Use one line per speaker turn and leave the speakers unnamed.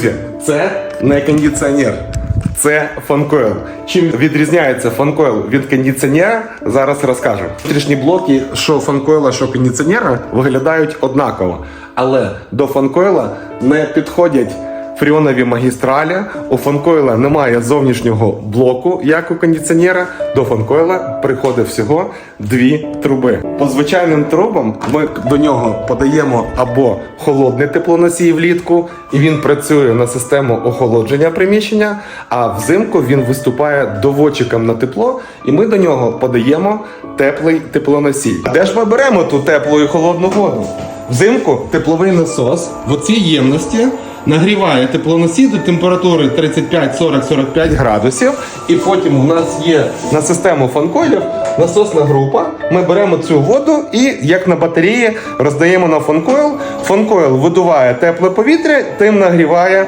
Друзі, це не кондиціонер. Це фанкойл. Чим відрізняється фанкойл від кондиціонера, зараз розкажу. Внутрішні блоки, що фанкойла, що кондиціонера, виглядають однаково. Але до фанкойла не підходять фріонові магістралі. У фанкойла немає зовнішнього блоку, як у кондиціонера. До фанкойла приходить всього дві труби. По звичайним трубам ми до нього подаємо або холодний теплоносій влітку, і він працює на систему охолодження приміщення. А взимку він виступає доводчиком на тепло, і ми до нього подаємо теплий теплоносій. Де ж ми беремо ту теплу і холодну воду? Взимку тепловий насос в оцій ємності нагріває теплоносій до температури 35, 40, 45 градусів. І потім у нас є на систему фанкойлів насосна група. Ми беремо цю воду і, як на батареї, роздаємо на фанкойл. Фанкойл видуває тепле повітря, тим нагріває